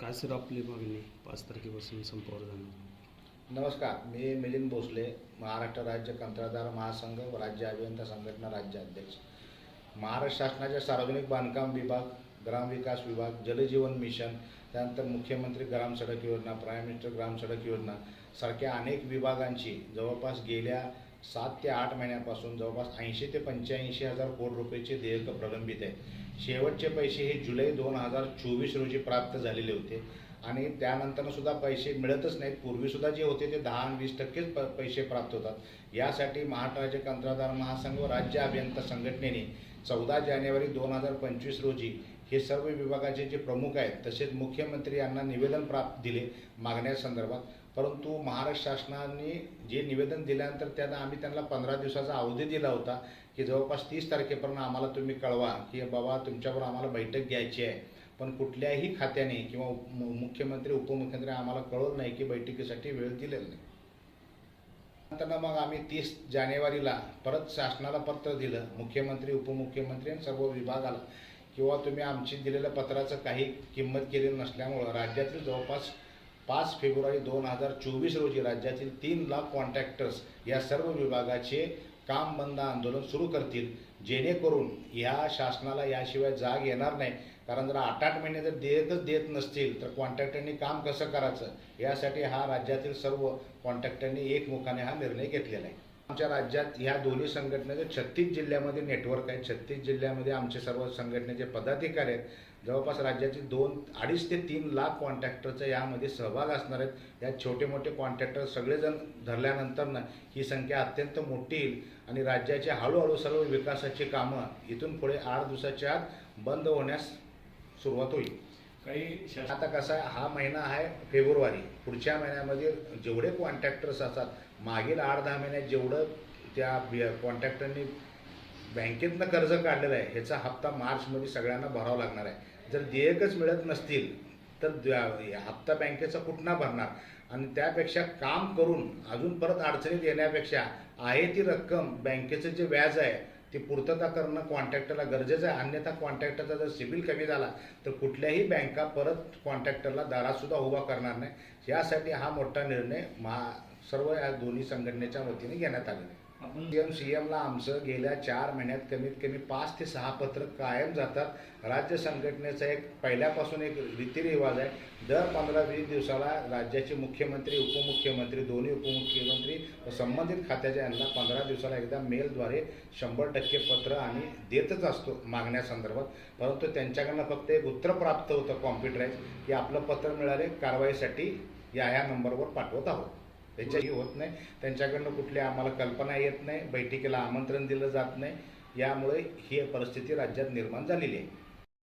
काय सर आपली मागणी? पाच तारखेपासून संपावर जाणार नमस्कार मी मिलिंद भोसले महाराष्ट्र राज्य कंत्राटदार महासंघ व राज्य अभियंता संघटना राज्य अध्यक्ष. महाराष्ट्र शासनाच्या सार्वजनिक बांधकाम विभाग ग्रामविकास विभाग जलजीवन मिशन त्यानंतर मुख्यमंत्री ग्राम सडक योजना प्राईम मिनिस्टर ग्राम सडक योजना सारख्या अनेक विभागांची जवळपास गेल्या सात ते आठ महिन्यापासून जवळपास ऐंशी ते पंच्याऐंशी हजार कोटी रुपयेचे देयक प्रलंबित आहे शेवटचे पैसे हे जुलै दोन हजार चोवीस रोजी प्राप्त झालेले होते. आणि त्यानंतर सुद्धा पैसे मिळतच नाहीत. पूर्वीसुद्धा जे होते ते दहा आणि वीस टक्केच प पैसे प्राप्त होतात. यासाठी महाराष्ट्र राज्य कंत्राटदार महासंघ व राज्य अभियंता संघटनेने चौदा जानेवारी दोन हजार पंचवीस रोजी हे सर्व विभागाचे जे प्रमुख आहेत तसेच मुख्यमंत्री यांना निवेदन प्राप्त दिले मागण्यासंदर्भात परंतु महाराष्ट्र शासनाने जे निवेदन दिल्यानंतर त्यांना आम्ही त्यांना पंधरा दिवसाचा अवधी दिला होता की जवळपास तीस तारखेपर्यंत आम्हाला तुम्ही कळवा की बाबा तुमच्याबरोबर आम्हाला बैठक घ्यायची आहे. पण कुठल्याही खात्याने किंवा मु- मुख्यमंत्री उपमुख्यमंत्री आम्हाला कळवलं नाही की बैठकीसाठी वेळ दिलेला नाही. नंतर मग आम्ही तीस जानेवारीला परत शासनाला पत्र दिलं मुख्यमंत्री उपमुख्यमंत्री आणि सर्व विभागाला. किंवा तुम्ही आमची दिलेल्या पत्राचं काही किंमत केलेली नसल्यामुळं राज्यातील जवळपास पाच फेब्रुवारी दोन हजार चोवीस रोजी राज्यातील तीन लाख कॉन्ट्रॅक्टर्स या सर्व विभागाचे काम बंद आंदोलन सुरू करतील जेणेकरून या शासनाला याशिवाय जाग येणार नाही. कारण जर आठ आठ महिने जर देतच देत नसतील तर कॉन्ट्रॅक्टरनी काम कसं करायचं? यासाठी हा राज्यातील सर्व कॉन्ट्रॅक्टरनी एकमुखाने हा निर्णय घेतलेला आहे. आमच्या राज्यात ह्या दोन्ही संघटनेचे छत्तीस जिल्ह्यामध्ये नेटवर्क आहे. छत्तीस जिल्ह्यामध्ये आमचे सर्व संघटनेचे पदाधिकारी आहेत. जवळपास राज्याचे दोन अडीच ते तीन लाख कॉन्ट्रॅक्टरचा यामध्ये सहभाग असणार आहेत. यात छोटे मोठे कॉन्ट्रॅक्टर सगळेजण धरल्यानंतर ना ही संख्या अत्यंत मोठी येईल आणि राज्याचे हळूहळू सर्व विकासाची कामं इथून पुढे आठ दिवसाच्या आत बंद होण्यास सुरुवात होईल. काही आता कसा आहे हा महिना आहे फेब्रुवारी. पुढच्या महिन्यामध्ये जेवढे कॉन्ट्रॅक्टर्स असतात मागील आठ दहा महिन्यात जेवढं त्या कॉन्ट्रॅक्टरनी बँकेतनं कर्ज काढलेलं आहे ह्याचा हप्ता मार्चमध्ये सगळ्यांना भरावा लागणार आहे. जर देयकच मिळत नसतील तर हप्ता बँकेचा कुठना भरणार? आणि त्यापेक्षा काम करून अजून परत अडचणीत येण्यापेक्षा आहे ती रक्कम बँकेचं जे व्याज आहे ती पूर्तता करणं कॉन्ट्रॅक्टरला गरजेचं आहे. अन्यथा कॉन्ट्रॅक्टरचा जर सिबिल कमी झाला तर कुठल्याही बँका परत कॉन्ट्रॅक्टरला दारातसुद्धा उभा करणार नाही. यासाठी हा मोठा निर्णय महा सर्व या दोन्ही संघटनेच्या वतीने घेण्यात आलेला आहे. आपण सीएम सीएमला आमचं गेल्या चार महिन्यात कमीत कमी पाच ते सहा पत्र कायम जातात. राज्य संघटनेचा एक पहिल्यापासून एक रीतिरिवाज आहे. दर पंधरा वीस दिवसाला राज्याचे मुख्यमंत्री उपमुख्यमंत्री दोन्ही उपमुख्यमंत्री व संबंधित खात्याच्या यांना पंधरा दिवसाला एकदा मेलद्वारे शंभर टक्के पत्र आम्ही देतच असतो मागण्यासंदर्भात परंतु त्यांच्याकडनं फक्त एक उत्तर प्राप्त होतं कॉम्प्युटराईज की आपलं पत्र मिळाले कारवाईसाठी या ह्या नंबरवर पाठवत आहोत. त्याच्याही होत नाही. त्यांच्याकडनं कुठली आम्हाला कल्पना येत नाही. बैठकीला आमंत्रण दिलं जात नाही. यामुळे ही परिस्थिती राज्यात निर्माण झालेली आहे.